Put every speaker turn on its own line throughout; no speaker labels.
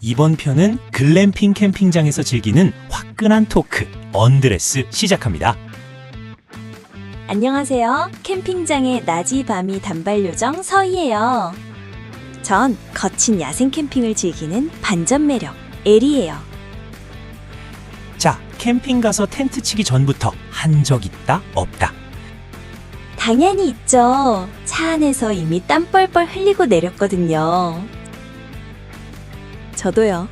이번 편은 글램핑 캠핑장에서 즐기는 화끈한 토크, 언드레스 시작합니다.
안녕하세요. 캠핑장의 낮이 밤이 단발 요정 서희예요. 전 거친 야생 캠핑을 즐기는 반전 매력 에리예요.
자, 캠핑 가서 텐트 치기 전부터 한 적 있다, 없다.
당연히 있죠. 차 안에서 이미 땀 뻘뻘 흘리고 내렸거든요. 저도요.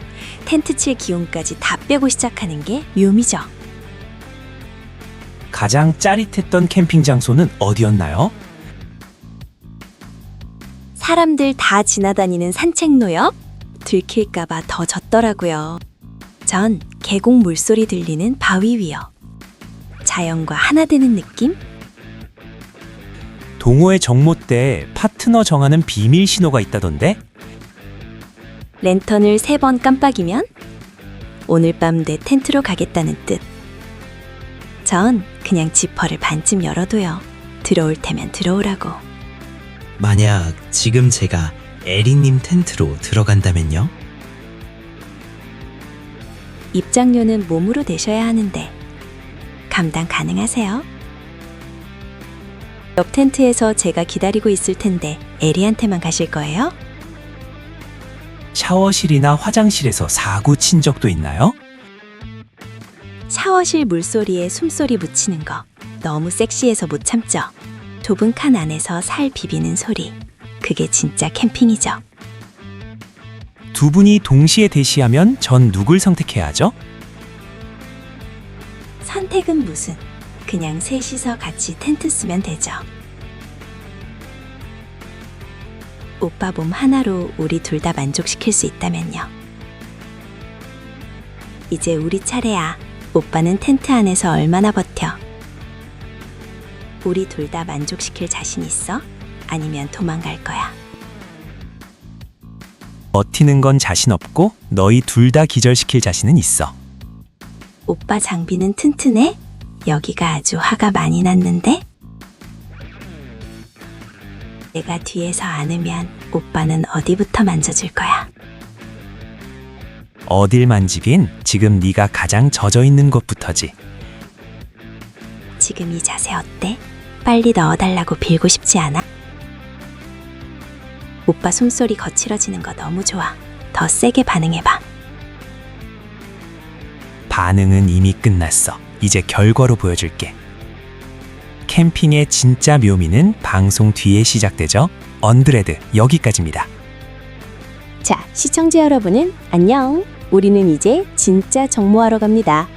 텐트 칠 기운까지 다 빼고 시작하는 게 묘미죠.
가장 짜릿했던 캠핑 장소는 어디였나요?
사람들 다 지나다니는 산책로 옆 들킬까봐 더 젖더라고요. 전 계곡 물소리 들리는 바위 위요. 자연과 하나 되는 느낌?
동호회 정모 때 파트너 정하는 비밀 신호가 있다던데?
랜턴을 세 번 깜빡이면 오늘 밤 내 텐트로 가겠다는 뜻. 전 그냥 지퍼를 반쯤 열어둬요. 들어올 테면 들어오라고.
만약 지금 제가 에리님 텐트로 들어간다면요?
입장료는 몸으로 내셔야 하는데 감당 가능하세요? 옆 텐트에서 제가 기다리고 있을 텐데 에리한테만 가실 거예요?
샤워실이나 화장실에서 사고 친 적도 있나요?
샤워실 물소리에 숨소리 묻히는 거 너무 섹시해서 못 참죠. 좁은 칸 안에서 살 비비는 소리. 그게 진짜 캠핑이죠.
두 분이 동시에 대시하면 전 누굴 선택해야 하죠?
선택은 무슨? 그냥 셋이서 같이 텐트 쓰면 되죠. 오빠 몸 하나로 우리 둘 다 만족시킬 수 있다면요. 이제 우리 차례야. 오빠는 텐트 안에서 얼마나 버텨? 우리 둘 다 만족시킬 자신 있어? 아니면 도망갈 거야?
버티는 건 자신 없고 너희 둘 다 기절시킬 자신은 있어.
오빠 장비는 튼튼해? 여기가 아주 화가 많이 났는데? 내가 뒤에서 안으면 오빠는 어디부터 만져줄 거야?
어딜 만지긴 지금 네가 가장 젖어 있는 곳부터지.
지금 이 자세 어때? 빨리 넣어달라고 빌고 싶지 않아? 오빠 숨소리 거칠어지는 거 너무 좋아. 더 세게 반응해봐.
반응은 이미 끝났어. 이제 결과로 보여줄게. 캠핑의 진짜 묘미는 방송 뒤에 시작되죠. 언드레드 여기까지입니다.
자, 시청자 여러분은 안녕. 우리는 이제 진짜 정모하러 갑니다.